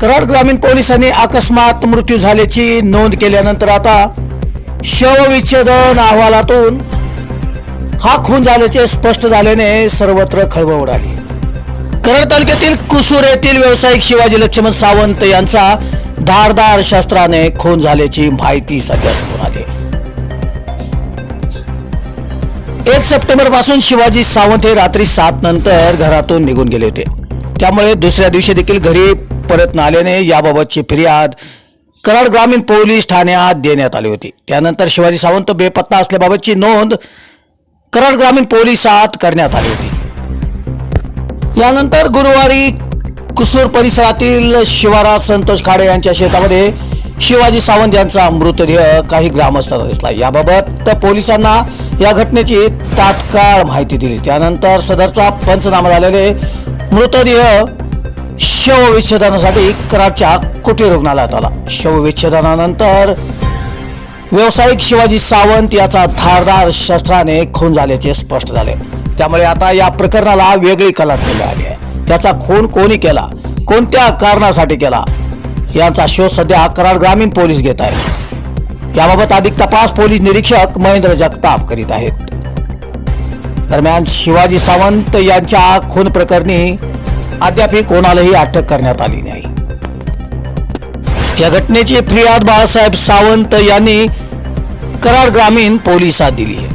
कराड ग्रामीण पोलिसांनी अकस्मात मृत्यू झाल्याची नोंद केल्यानंतर आता शवविच्छेदन अहवालातून हा खून झाल्याचे स्पष्ट झाल्याने सर्वत्र खळबळ उडाली. कराड तालुक्यातील कुसूर येथील व्यावसायिक शिवाजी लक्ष्मण सावंत यांचा धारदार शस्त्राने खून झाल्याची माहिती सध्या समोर आली. एक सप्टेंबरपासून शिवाजी सावंत हे रात्री सात नंतर घरातून निघून गेले होते. त्यामुळे दुसऱ्या दिवशी देखील घरी परत न आल्याने याबाबतची फिर्याद कराड ग्रामीण पोलीस ठाण्यात देण्यात आली होती. त्यानंतर शिवाजी सावंत बेपत्ता असल्याबाबतची नोंद कराड ग्रामीण पोलिसात करण्यात आली होती. यानंतर गुरुवारी कुसूर परिसरातील शिवारात संतोष खाडे यांच्या शेतामध्ये शिवाजी सावंत यांचा मृतदेह काही ग्रामस्थांना दिसला. याबाबत पोलिसांना या घटनेची तात्काळ माहिती दिली. त्यानंतर सदरचा पंचनामा झालेले मृतदेह शवविच्छेदनासाठी कराडच्या कुटीर रुग्णालयात आला. शवविच्छेदनानंतर व्यावसायिक शिवाजी सावंत याचा धारदार शस्त्राने खून झाल्याचे स्पष्ट झाले. त्यामुळे आता या प्रकरणाला वेगळी कला आली आहे. त्याचा खून कोणी केला? कोणत्या कारणासाठी केला? यांचा शोध सध्या कराड ग्रामीण पोलीस घेत आहेत. याबाबत अधिक तपास पोलीस निरीक्षक महेंद्र जगताप करीत आहेत. दरम्यान शिवाजी सावंत यांच्या खून प्रकरणी अद्यापही कोणालाही अटक करण्यात आली नाही. या घटनेची फिर्याद बाळासाहेब सावंत यांनी कराड ग्रामीण पोलिसात दिली आहे.